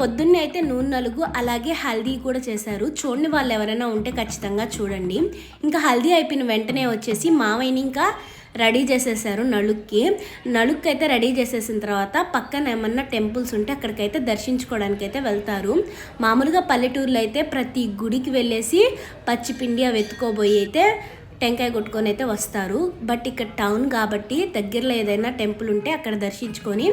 పొద్దున్నే అయితే నూనె నలుగు అలాగే హల్దీ కూడా చేశారు. చూడని వాళ్ళు ఎవరైనా ఉంటే ఖచ్చితంగా చూడండి. ఇంకా హల్దీ అయిపోయిన వెంటనే వచ్చేసి మావయ్యని ఇంకా రెడీ చేసేసారు నలుక్కి. నలుక్కి అయితే రెడీ చేసేసిన తర్వాత పక్కన ఏమన్నా టెంపుల్స్ ఉంటే అక్కడికైతే దర్శించుకోవడానికి అయితే వెళ్తారు. మామూలుగా పల్లెటూర్లో అయితే ప్రతి గుడికి వెళ్ళేసి పచ్చిపిండి అవి ఎత్తుకోబోయి అయితే టెంకాయ కొట్టుకొని అయితే వస్తారు. బట్ ఇక్కడ టౌన్ కాబట్టి దగ్గరలో ఏదైనా టెంపుల్ ఉంటే అక్కడ దర్శించుకొని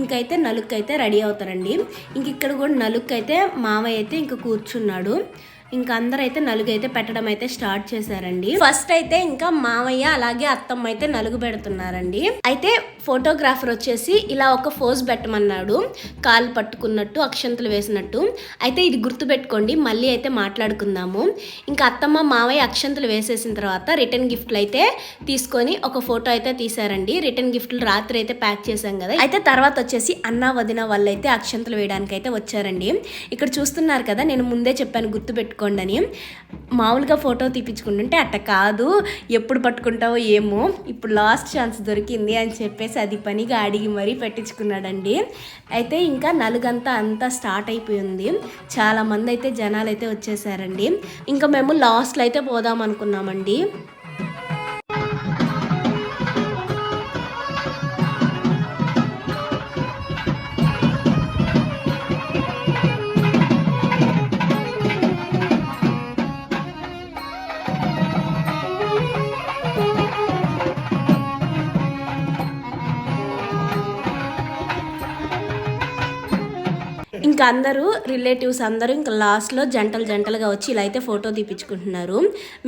ఇంకైతే నలుక్కి అయితే రెడీ అవుతారండి. ఇంక ఇక్కడ కూడా నలుక్కైతే అయితే మావయ్య అయితే ఇంక కూర్చున్నాడు. ఇంకా అందరూ అయితే నలుగు అయితే పెట్టడం అయితే స్టార్ట్ చేశారండి. ఫస్ట్ అయితే ఇంకా మామయ్య అలాగే అత్తమ్మ అయితే నలుగు పెడుతున్నారండి. అయితే ఫోటోగ్రాఫర్ వచ్చేసి ఇలా ఒక ఫోజ్ పెట్టమన్నాడు. కాలు పట్టుకున్నట్టు అక్షంతలు వేసినట్టు. అయితే ఇది గుర్తుపెట్టుకోండి మళ్ళీ అయితే మాట్లాడుకుందాము. ఇంకా అత్తమ్మ మామయ్య అక్షంతలు వేసేసిన తర్వాత రిటర్న్ గిఫ్ట్లు అయితే తీసుకొని ఒక ఫోటో అయితే తీసారండి రిటర్న్ గిఫ్ట్లు రాత్రి అయితే ప్యాక్ చేశాం కదా. అయితే తర్వాత వచ్చేసి అన్న వదిన వాళ్ళు అయితే అక్షంతలు వేయడానికి అయితే వచ్చారండి. ఇక్కడ చూస్తున్నారు కదా నేను ముందే చెప్పాను గుర్తుపెట్టుకోండి అని మామూలుగా ఫోటో తీపించుకుంటుంటే అట్ట కాదు. ఎప్పుడు పట్టుకుంటావో ఏమో. ఇప్పుడు లాస్ట్ ఛాన్స్ దొరికింది అని చెప్పేసి అది పనిగా అడిగి మరీ పెట్టించుకున్నాడండి. అయితే ఇంకా నలుగంతా అంతా స్టార్ట్ అయిపోయింది చాలా మంది అయితే జనాలు అయితే వచ్చేసారండి. ఇంకా మేము లాస్ట్లో అయితే పోదాం అనుకున్నామండి ఇంకా అందరూ రిలేటివ్స్ అందరూ ఇంకా లాస్ట్లో జంటలు జంటలుగా వచ్చి ఇలా అయితే ఫోటో తీపించుకుంటున్నారు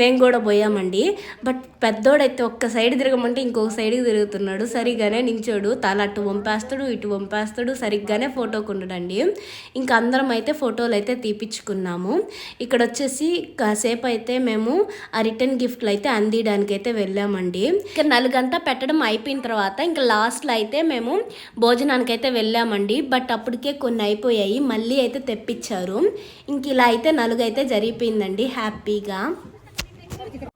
మేము కూడా పోయామండి. బట్ పెద్దోడైతే ఒక్క సైడ్ తిరగమంటే ఇంకొక సైడ్కి తిరుగుతున్నాడు. సరిగ్గానే నించోడు తల అటు వంపేస్తాడు ఇటు వంపేస్తాడు సరిగ్గానే ఫోటోకు ఉండడండి ఇంకా అందరం అయితే ఫోటోలు అయితే తీపించుకున్నాము ఇక్కడ వచ్చేసి కాసేపు అయితే మేము ఆ రిటర్న్ గిఫ్ట్లు అయితే అందియడానికి అయితే వెళ్ళామండి. ఇంకా నలుగంతా పెట్టడం అయిపోయిన తర్వాత ఇంకా లాస్ట్లో అయితే మేము భోజనానికి అయితే వెళ్ళామండి. బట్ అప్పటికే కొన్ని అయిపోయాయి. మళ్ళీ అయితే తెప్పించారు. ఇంక ఇలా అయితే నలుగైతే జరిగిపోయిందండి హ్యాపీగా.